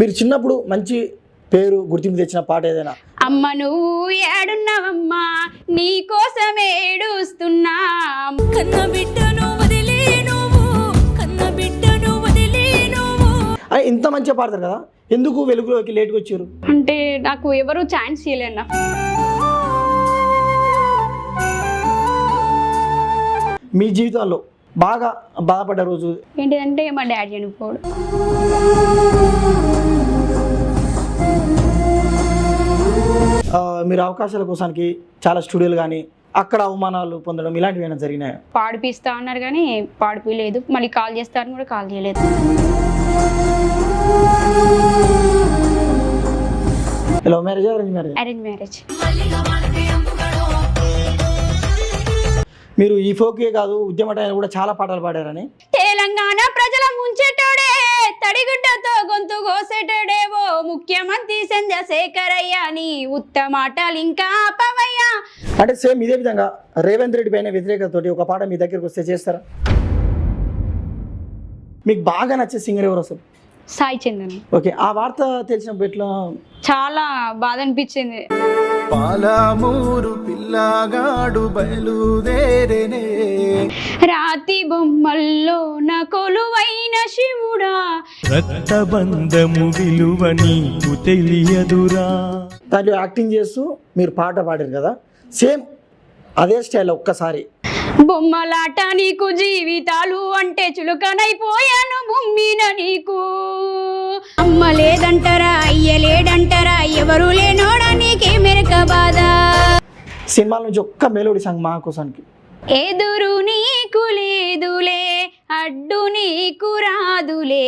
మీరు చిన్నప్పుడు మంచి పేరు గుర్తింపు తెచ్చిన పాట ఏదైనా? అమ్మ నువ్వు ఏడున్నావమ్మా నీ కోసం ఏడుస్తున్నా. కన్న బిడ్డను వదిలే నువ్వు కన్న బిడ్డను వదిలే నువ్వు. ఆ, ఇంత మంచిగా పాడతారు కదా? ఎందుకు వెలుగులోకి లేట్గా వచ్చారు? అంటే నాకు ఎవరు ఛాన్స్ ఇవ్వలేన్న మీ జీవితంలో బాగా బాధపడ్డ రోజు? ఏంటిదంటే మా డాడీ చనిపోడు మీరు అవకాశాల కోసానికి చాలా స్టూడియోలు కానీ అక్కడ అవమానాలు పొందడం ఇలాంటివి ఏమైనా జరిగినాయా? పాడిపిస్తా అన్నారు కానీ పాడిపిలేదు మళ్ళీ కాల్ చేస్తారని కూడా కాల్ చేయలేదు. Love marriage arrange marriage arrange marriage మీరు ఈ ఫోకే కాదు ఉద్యమ టైంలో కూడా చాలా పాటలు పాడారని. తెలంగాణ ప్రజల ముంచెటోడే తడిగుడ్డతో గొంతు కోసేటోడేవో ముఖ్యమంత్రి చంద్రశేఖరయ్య నీ ఉత్తమాటలు ఇంకా ఆపవయ్యా. అంటే సేమ్ ఇదే విధంగా రేవంత్ రెడ్డి పైన వ్యతిరేకతతోటి ఒక పాట మీ దగ్గరికి వస్తే చేస్తారా? మీకు బాగా నచ్చే సింగర్ ఎవరు అసలు? సాయి చందన్. ఓకే ఆ వార్త తెలిసినప్పుడు ఎట్లా? చాలా బాధ అనిపించింది. పాలమూరు పిల్లగాడు బయలుదేరేనే. రాతి బొమ్మల్లో నా కొలువైన శివుడా. రక్తబంధము విలువ నీకు తెలియదురా. దాంట్లో యాక్టింగ్ చేస్తూ మీరు పాట పాడారు కదా? సేమ్ అదే స్టైల్ ఒక్కసారి. బొమ్మలాట నీకు జీవితాలు అంటే చులకనైపోయాను బొమ్మిన నీకు. అమ్మ లేదంటారా అయ్య లేడంటారా ఎవరు లేనోడా నీకే సినిమాల నుంచి ఒక్క మెలోడీ సాంగ్ మా కోసానికి. ఎదురు నీకు లేదులే అడ్డు నీకు రాదులే.